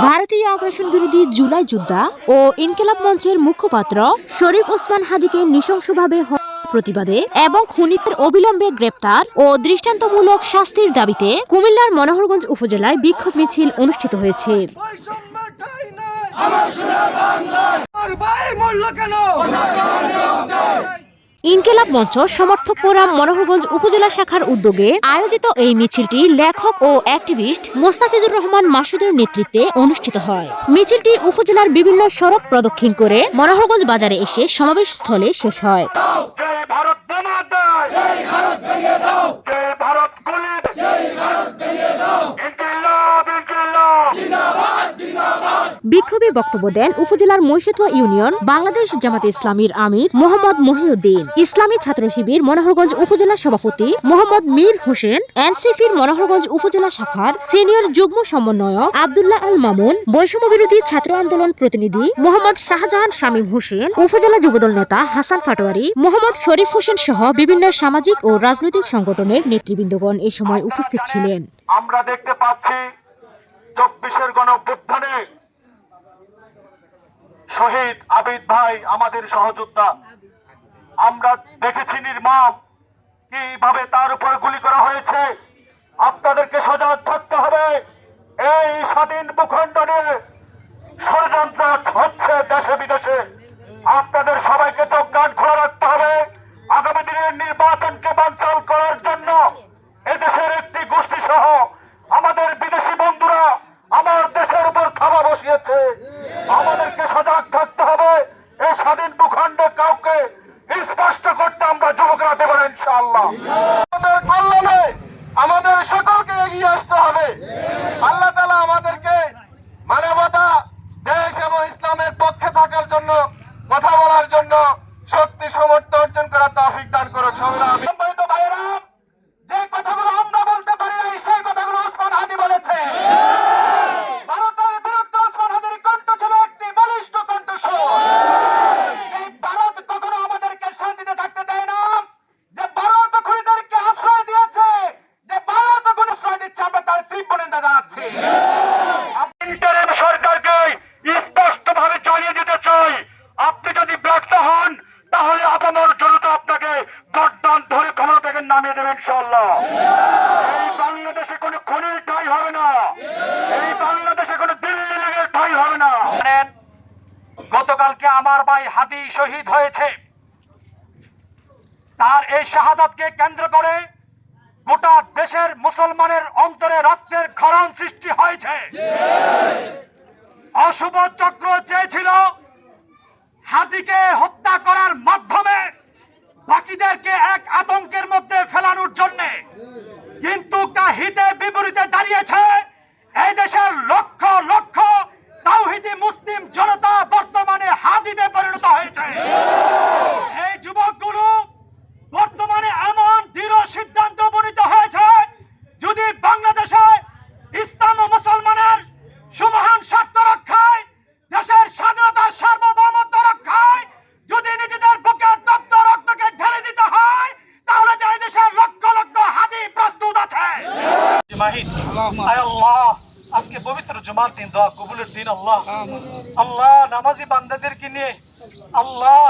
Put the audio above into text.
ভারতীয় আগ্রাসন বিরোধী জুলাই যোদ্ধা ও ইনকেলাব মঞ্চের মুখপাত্র শরীফ ওসমান হাদিকে নৃশংসভাবে প্রতিবাদে এবং খুনিদের অবিলম্বে গ্রেপ্তার ও দৃষ্টান্তমূলক শাস্তির দাবিতে কুমিল্লার মনোহরগঞ্জ উপজেলায় বিক্ষোভ মিছিল অনুষ্ঠিত হয়েছে। আমার ভাই মরল কেন? ইনকিলাব মঞ্চ সমর্থক ফোরাম মনোহরগঞ্জ উপজেলা শাখার উদ্যোগে আয়োজিত এই মিছিলটি লেখক ও অ্যাক্টিভিস্ট মোস্তাফিজুর রহমান মাসুদের নেতৃত্বে অনুষ্ঠিত হয়। মিছিলটি উপজেলার বিভিন্ন সড়ক প্রদক্ষিণ করে মনোহরগঞ্জ বাজারে এসে সমাবেশ স্থলে শেষ হয়। বিক্ষোভে বক্তব্য দেন উপজেলার মহিষুয়া ইউনিয়ন, বাংলাদেশ জামাতে ইসলামীর আমির মোহাম্মদ মহিউদ্দিন, ইসলামী ছাত্র শিবির মনোহরগঞ্জ উপজেলা সভাপতি মোহাম্মদ মীর হোসেন, এনসিপির মনোহরগঞ্জ উপজেলা শাখার সিনিয়র যুগ্ম সমন্বয়ক আবদুল্লাহ আল মামুন, বৈষম্য বিরোধী ছাত্র আন্দোলন প্রতিনিধি মোহাম্মদ শাহজাহান শামীম হোসেন, উপজেলা যুবদল নেতা হাসান পাটোয়ারি মোহাম্মদ শরীফ হোসেন সহ বিভিন্ন সামাজিক ও রাজনৈতিক সংগঠনের নেতৃবৃন্দগণ এ সময় উপস্থিত ছিলেন। আমরা দেখতে পাচ্ছি চব্বিশের গণ শহীদ আবিদ ভাই, আমাদের সহযোদ্ধা। আমরা দেখেছি নির্মম কীভাবে তার উপর গুলি করা হয়েছে। আপনাদেরকে সজাগ থাকতে হবে। এই স্বাধীন ভূখণ্ড নিয়ে ষড়যন্ত্র হচ্ছে দেশে বিদেশে। আপনাদের সবাইকে চোখ কান খোলা রাখতে হবে। আগামী দিনের নির্বাচনকে বানচাল করার জন্য এদেশের একটি গোষ্ঠী সহ আমাদের বিদেশি বন্ধুরা আমার দেশের উপর থাবা বসিয়েছে। আমাদেরকে সজাগ থাকতে হবে। এই স্বাধীন ভূখণ্ডে কাউকে স্পষ্ট করতে আমরা যুবকরা দেব না, ইনশাআল্লাহ। আমাদের কল্যাণে আমাদের সকলকে এগিয়ে আসতে হবে। নামিয়ে দেবেন ইনশাল্লাহ এই বাংলাদেশে কোনো খনির ঠাই হবে না। এই বাংলাদেশে কোনো দিল্লি লীগের ঠাই হবে না। গতকালকে আমার ভাই হাদি শহীদ হয়েছে। তার এই শাহাদাতকে কেন্দ্র করে গোটা দেশের মুসলমানের অন্তরে রক্তের ক্ষরণ সৃষ্টি হয়েছে। অশুভ চক্র চেয়েছিল হাতিকে হত্যা করার মাধ্যমে বাকিদেরকে এক আতঙ্কের মধ্যে ফেলানোর জন্যে কিন্তু তা হিতে বিপরীতে দাঁড়িয়েছে এই দেশের লক্ষ লক্ষ তাওহিদি মুসলিম জনতা বর্তমানে হাদিতে পরিণত হয়েছে। এই যুবকগুলো বর্তমানে এমন দৃঢ় সিদ্ধান্ত উপনীত হয়েছে যদি বাংলাদেশে ইসলাম ও মুসলমানের সুমহান স্বার্থ রক্ষায় দেশের স্বাধীনতার সার্বভৌমত্ব রক্ষায় যদি নিজেদের বুকের তপ্ত রক্তকে ঢেলে দিতে হয় তাহলে যে এই দেশের লক্ষ লক্ষ হাদি প্রস্তুত আছে। আল্লাহ পবিত্র জুমার দিন দোয়া কবুলের দিন আল্লাহ। আল্লাহ নামাজি বান্দাদেরকে নিয়ে আল্লাহ